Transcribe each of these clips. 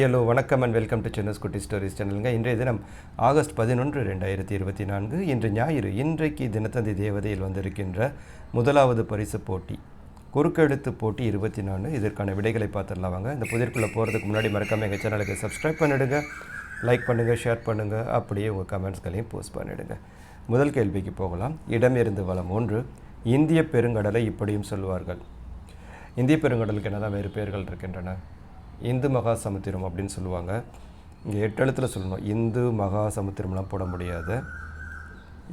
Hello வணக்கம் and welcome to சென்னஸ் குட்டி stories சேனலுங்க இன்றைய தினம் ஆகஸ்ட் பதினொன்று ரெண்டாயிரத்தி இருபத்தி நான்கு இன்று ஞாயிறு இன்றைக்கு தினத்தந்தி தேவதையில் வந்திருக்கின்ற முதலாவது பரிசு போட்டி குறுக்கெழுத்து போட்டி இருபத்தி நாலு இதற்கான விடைகளை பார்த்துடலாம் வாங்க. இந்த புதிர்க்குள்ளே போகிறதுக்கு முன்னாடி மறக்காமல் எங்கள் சேனலுக்கு சப்ஸ்கிரைப் பண்ணிடுங்க லைக் பண்ணுங்கள் ஷேர் பண்ணுங்கள் அப்படியே உங்கள் கமெண்ட்ஸ்களையும் போஸ்ட் பண்ணிவிடுங்க முதல் கேள்விக்கு போகலாம். இடமிருந்து வளம் ஒன்று இந்திய பெருங்கடலை இப்படியும் சொல்வார்கள். இந்திய பெருங்கடலுக்கு என்னதான் வேறு பெயர்கள் இருக்கின்றன? இந்து மகா சமுத்திரம் அப்படின்னு சொல்லுவாங்க. இங்கே எட்டெழுத்தில் சொல்லணும். இந்து மகா சமுத்திரம்லாம் போட முடியாது.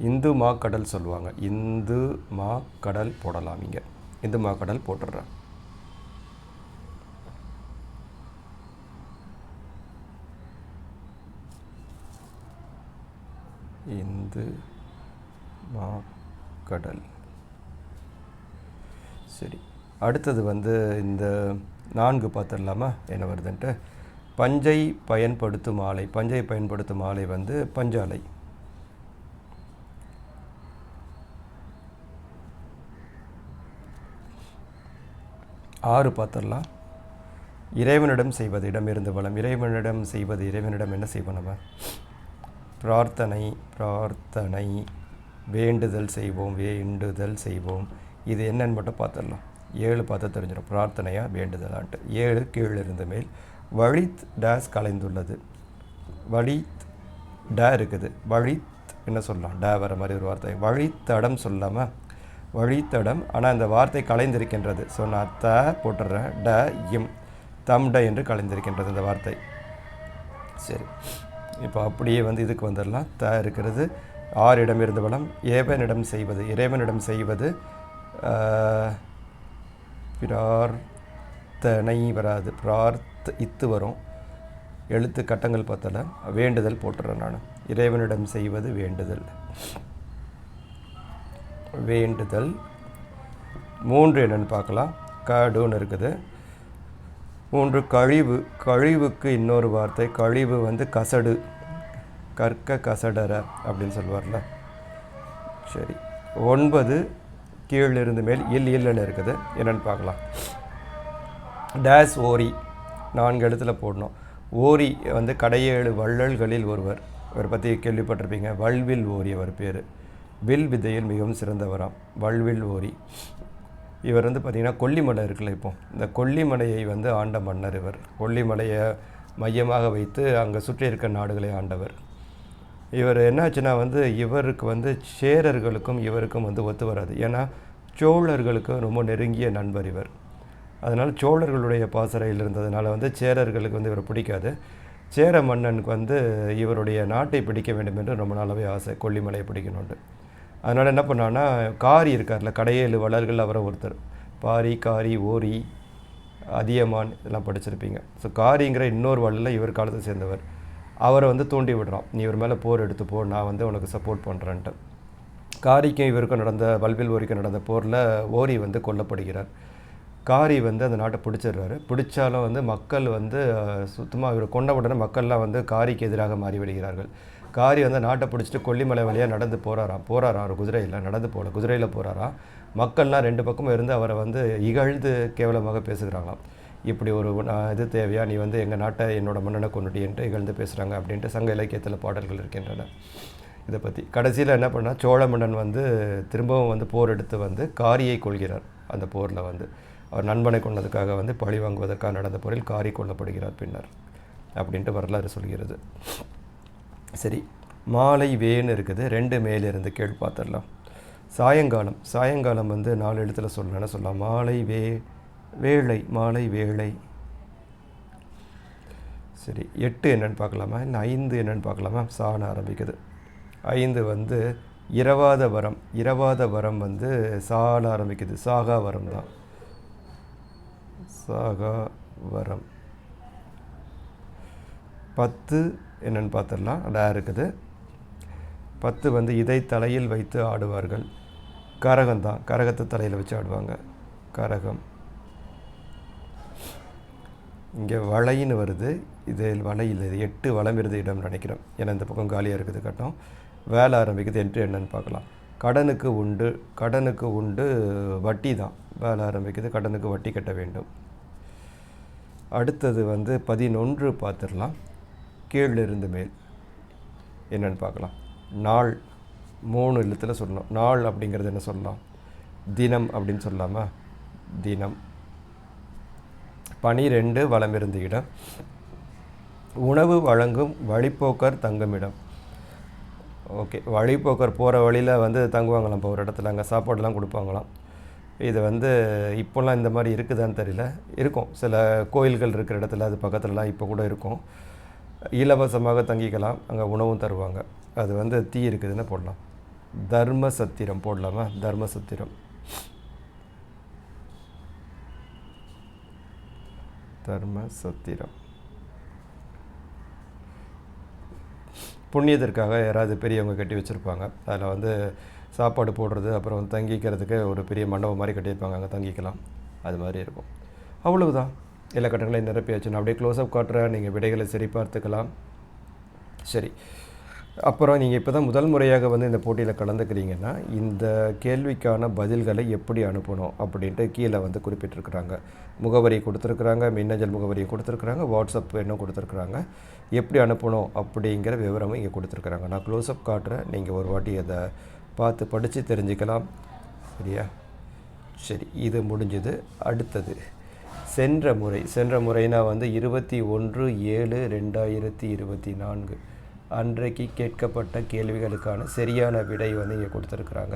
இந்து மா கடல் சொல்லுவாங்க. இந்து மா கடல் போடலாம் இங்கே. இந்து மா கடல் போட்டுடுறேன். இந்து மா கடல் சரி. அடுத்தது வந்து இந்த நான்கு பார்த்துடலாமா? என்ன வருதுன்ட்டு? பஞ்சை பயன்படுத்தும் ஆலை பஞ்சை பயன்படுத்தும் ஆலை வந்து பஞ்சாலை. ஆறு பார்த்துடலாம். இறைவனிடம் செய்வது இடமிருந்து வளம். இறைவனிடம் செய்வது இறைவனிடம் என்ன செய்வோம் நம்ம? பிரார்த்தனை பிரார்த்தனை வேண்டுதல் செய்வோம் வேண்டுதல் செய்வோம். இது என்னன்னு மட்டும் பார்த்துடலாம். ஏழு பார்த்து தெரிஞ்சிடும். பிரார்த்தனையாக வேண்டுதலான்ட்டு. ஏழு கீழிருந்து மேல். வழி டேஸ் கலைந்துள்ளது. வழி டே இருக்குது. வழி என்ன சொல்லலாம்? டே வர மாதிரி ஒரு வார்த்தை. வழித்தடம் சொல்லாமல் வழித்தடம் ஆனால் இந்த வார்த்தை கலைந்திருக்கின்றது. ஸோ நான் த போட்டுடுறேன் ட இம். தம் ட என்று கலைந்திருக்கின்றது இந்த வார்த்தை. சரி. இப்போ அப்படியே வந்து இதுக்கு வந்துடலாம். த இருக்கிறது. ஆறிடம் இருந்து வளம் ஏவனிடம் செய்வது. இறைவனிடம் செய்வது பிரார்த்தனை வராது பிரார்த்த இத்து வரும். எழுத்து கட்டங்கள் பார்த்தல வேண்டுதல் போட்டுறேன் நான். இறைவனிடம் செய்வது வேண்டுதல். வேண்டுதல். மூன்று என்னென்னு பார்க்கலாம். கடுன்னு இருக்குது. மூன்று கழிவு. கழிவுக்கு இன்னொரு வார்த்தை. கழிவு வந்து கசடு. கற்க கசடர அப்படின்னு சொல்லுவார்ல. சரி. ஒன்பது கீழிருந்து மேல் இல் இல்லைன்னு இருக்குது. என்னென்னு பார்க்கலாம். டேஸ் ஓரி நான்கு எழுத்தில் போடணும். ஓரி வந்து கடையேழு வள்ளல்களில் ஒருவர். இவரை பற்றி கேள்விப்பட்டிருப்பீங்க. வல்வில் ஓரி அவர் பேர். வில் வித்தையில் மிகவும் சிறந்தவராம். வல்வில் ஓரி இவர் வந்து பார்த்திங்கன்னா கொல்லிமலை இருக்குல்ல இப்போ. இந்த கொல்லிமலையை வந்து ஆண்ட மன்னர் இவர். கொல்லிமலையை மையமாக வைத்து அங்கே சுற்றி இருக்க நாடுகளை ஆண்டவர். இவர் என்னாச்சுன்னா வந்து இவருக்கு வந்து சேரர்களுக்கும் இவருக்கும் வந்து ஒத்து வராது. ஏன்னா சோழர்களுக்கு ரொம்ப நெருங்கிய நண்பர் இவர். அதனால் சோழர்களுடைய பாசறையில் இருந்ததுனால வந்து சேரர்களுக்கு வந்து இவர் பிடிக்காது. சேர மன்னனுக்கு வந்து இவருடைய நாட்டை பிடிக்க வேண்டும் என்று ரொம்ப நாளாகவே ஆசை. கொல்லிமலையை பிடிக்கணுண்டு அதனால் என்ன பண்ணான்னா காரி இருக்கார்ல கடையேழு வளர்கள் அவரை ஒருத்தர். பாரி காரி ஓரி அதியமான் இதெல்லாம் படிச்சிருப்பீங்க. ஸோ காரிங்கிற இன்னொரு வள்ளலில் இவர் காலத்தை சேர்ந்தவர். அவரை வந்து தூண்டி விடுறான் நீ இவர் மேலே போர் எடுத்து போ நான் வந்து உனக்கு சப்போர்ட் பண்ணுறேன்ட்டு காரிக்கும் இவருக்கும் நடந்த வல்வில் ஓரிக்கும் நடந்த போரில் ஓரி வந்து கொல்லப்படுகிறார். காரி வந்து அந்த நாட்டை பிடிச்சிடுறாரு. பிடிச்சாலும் வந்து மக்கள் வந்து சுத்தமாக இவர் கொண்ட உடனே மக்கள்லாம் வந்து காரிக்கு எதிராக மாறிவிடுகிறார்கள். காரி வந்து நாட்டை பிடிச்சிட்டு கொல்லிமலை வழியாக நடந்து போகிறாராம் போகிறாராம் அவர் குதிரையில் நடந்து போகல குதிரையில் போகிறாராம் மக்கள்லாம் ரெண்டு பக்கமும் இருந்து அவரை வந்து இகழ்ந்து கேவலமாக பேசுகிறாங்களாம். இப்படி ஒரு இது தேவையா? நீ வந்து எங்கள் நாட்டை என்னோட மன்னனை கொண்டுட்டி என்று இகழ்ந்து பேசுகிறாங்க அப்படின்ட்டு சங்க இலக்கியத்தில் பாடல்கள் இருக்கின்றன. இதை பற்றி கடைசியில் என்ன பண்ணால் சோழ மன்னன் வந்து திரும்பவும் வந்து போர் எடுத்து வந்து காரியை கொள்கிறார். அந்த போரில் வந்து. அவர் நண்பனை கொண்டதுக்காக வந்து பழி வாங்குவதற்காக நடந்த போரில் காரி கொல்லப்படுகிறார் பின்னர் அப்படின்ட்டு வரலாறு சொல்கிறது. சரி மாலை வேன்னு இருக்குது. ரெண்டு மேலிருந்து கேள் பார்த்துடலாம். சாயங்காலம். சாயங்காலம் வந்து நாலு எழுத்தில் சொல்லணும்னு சொல்லலாம் மாலை வே வேலை மாலை வேலை. சரி எட்டு என்னென்னு பார்க்கலாமா? இல்லை ஐந்து என்னென்னு பார்க்கலாமா? சாண ஆரம்பிக்குது. ஐந்து வந்து இரவாத வரம். இரவாத வரம் வந்து சாண ஆரம்பிக்குது. சாகா வரம் தான். சாகா வரம். பத்து என்னென்னு பார்த்துடலாம். அடா இருக்குது. பத்து வந்து இதை தலையில் வைத்து ஆடுவார்கள். கரகம் தான். கரகத்தை தலையில் வச்சு ஆடுவாங்க. கரகம். இங்கே வளைன்னு வருது. இது வளையில் எட்டு எட்டு வளமிருந்த இடம் நினைக்கிறோம். ஏன்னா இந்த பக்கம் காலியாக இருக்குது கட்டம். வேலை ஆரம்பிக்குது என்று என்னன்னு பார்க்கலாம். கடனுக்கு உண்டு கடனுக்கு உண்டு வட்டி தான். வேலை ஆரம்பிக்குது கடனுக்கு வட்டி கட்ட வேண்டும். அடுத்தது வந்து பதினொன்று பார்த்துடலாம். கீழிருந்து மேல் என்னென்னு பார்க்கலாம். நாள் மூணு எழுத்தில் சொல்லணும். நாள் அப்படிங்கிறது என்ன சொல்லலாம்? தினம் அப்படின்னு சொல்லாமல் தினம். பனிரெண்டு வளமிருந்த இடம். உணவு வழங்கும் வழிப்போக்கர் தங்குமிடம். ஓகே வழிப்போக்கர் போகிற வழியில் வந்து தங்குவாங்களாம் இப்போ ஒரு இடத்துல. அங்கே சாப்பாடுலாம் கொடுப்பாங்களாம். இது வந்து இப்போல்லாம் இந்த மாதிரி இருக்குதான்னு தெரியல. இருக்கும். சில கோயில்கள் இருக்கிற இடத்துல அது பக்கத்துலலாம் இப்போ கூட இருக்கும். இலவசமாக தங்கிக்கலாம். அங்கே உணவும் தருவாங்க. அது வந்து தீ இருக்குதுன்னு போடலாம். தர்ம சத்திரம் போடலாமா? தர்ம சத்திரம். தர்ம சத்திரம். புண்ணியத்திற்காக யாராவது பெரியவங்க கட்டி வச்சுருப்பாங்க. அதில் வந்து சாப்பாடு போடுறது அப்புறம் தங்கிக்கிறதுக்கு ஒரு பெரிய மண்டபம் மாதிரி கட்டியிருப்பாங்க. அங்கே தங்கிக்கலாம். அது மாதிரி இருக்கும். அவ்வளவுதான். எல்லா கட்டங்களையும் நிரப்பியாச்சு நான் அப்படியே க்ளோஸ்அப் காட்டுறேன். நீங்கள் விடைகளை சரி பார்த்துக்கலாம் சரி. அப்புறம் நீங்கள் இப்போ தான் முதல் முறையாக வந்து இந்த போட்டியில் கலந்துக்கிறீங்கன்னா இந்த கேள்விக்கான பதில்களை எப்படி அனுப்பணும் அப்படின்ட்டு கீழே வந்து குறிப்பிட்டிருக்கிறாங்க. முகவரி கொடுத்துருக்குறாங்க மின்னஞ்சல் முகவரியை கொடுத்துருக்குறாங்க வாட்ஸ்அப் எண்ணும் கொடுத்துருக்குறாங்க. எப்படி அனுப்பணும் அப்படிங்கிற விவரமும் இங்கே கொடுத்துருக்குறாங்க. நான் க்ளோஸ்அப் காட்டுறேன். நீங்கள் ஒரு வாட்டி அதை பார்த்து படித்து தெரிஞ்சுக்கலாம். சரியா? சரி இது முடிஞ்சது. அடுத்தது சென்ற முறை சென்ற முறைனா வந்து இருபத்தி ஒன்று ஏழு ரெண்டாயிரத்தி இருபத்தி நான்கு. அன்றைக்கு கேட்கப்பட்ட கேள்விகளுக்கான சரியான விடை வந்து இங்கே கொடுத்துருக்குறாங்க.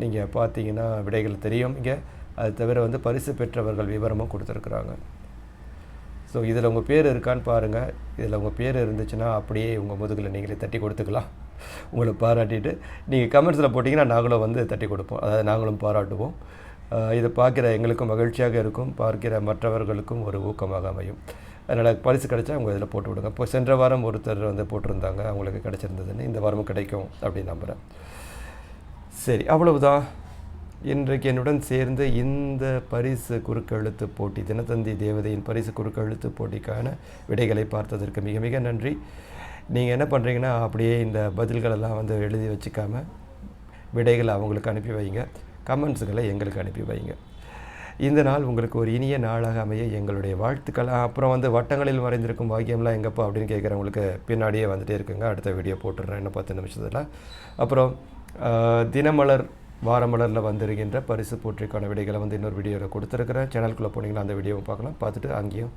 நீங்கள் பார்த்தீங்கன்னா விடைகள் தெரியும் இங்கே. அது தவிர வந்து பரிசு பெற்றவர்கள் விவரமும் கொடுத்துருக்குறாங்க. ஸோ இதில் உங்கள் பேர் இருக்கான்னு பாருங்கள் இதில் உங்கள் பேர் இருந்துச்சுன்னா அப்படியே உங்கள் முதுகில் நீங்களே தட்டி கொடுத்துக்கலாம். உங்களை பாராட்டிட்டு நீங்கள் கமெண்ட்ஸில் போட்டிங்கன்னா நாங்களும் வந்து தட்டி கொடுப்போம். அதாவது நாங்களும் பாராட்டுவோம். இதை பார்க்குற எங்களுக்கும் மகிழ்ச்சியாக இருக்கும். பார்க்கிற மற்றவர்களுக்கும் ஒரு ஊக்கமாக அமையும். அதனால் பரிசு கிடைச்சா அவங்க இதில் போட்டு விடுங்க. இப்போ சென்ற வாரம் ஒருத்தர் வந்து போட்டிருந்தாங்க அவங்களுக்கு கிடைச்சிருந்ததுன்னு இந்த வாரமும் கிடைக்கும் அப்படின்னு நம்புகிறேன் சரி அவ்வளவுதான். இன்றைக்கு என்னுடன் சேர்ந்து இந்த பரிசு குறுக்கெழுத்து போட்டி தினத்தந்தி தேவதையின் பரிசு குறுக்கெழுத்து போட்டிக்கான விடைகளை பார்த்ததற்கு மிக மிக நன்றி. நீங்கள் என்ன பண்ணுறீங்கன்னா அப்படியே இந்த பதில்களெல்லாம் வந்து எழுதி வச்சுக்காம விடைகளை அவங்களுக்கு அனுப்பி வைங்க. கமெண்ட்ஸுகளை எங்களுக்கு அனுப்பி வைங்க. இந்த நாள் உங்களுக்கு ஒரு இனிய நாளாக அமைய எங்களுடைய வாழ்த்துக்கள். அப்புறம் வந்து வட்டங்களில் மறைந்திருக்கும் பாக்கியம்லாம் எங்கப்பா அப்படின்னு கேட்குறவங்களுக்கு பின்னாடியே வந்துட்டே இருக்குங்க. அடுத்த வீடியோ போட்டுடுறேன். இன்னும் பத்து நிமிஷத்தில். அப்புறம் தினமலர் வாரமலரில் வந்திருக்கின்ற பரிசு போற்றிக்கான விடைகளை வந்து இன்னொரு வீடியோவில் கொடுத்துருக்குறேன். சேனலுக்குள்ளே போனீங்கன்னா அந்த வீடியோவை பார்க்கலாம். பார்த்துட்டு அங்கேயும்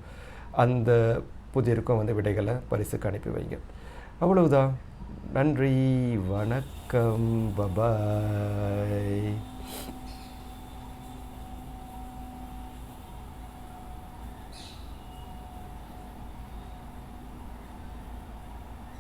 அந்த புதியருக்கும் வந்து விடைகளை பரிசுக்கு அனுப்பி வைங்க. அவ்வளவுதான். நன்றி. வணக்கம். பபாய்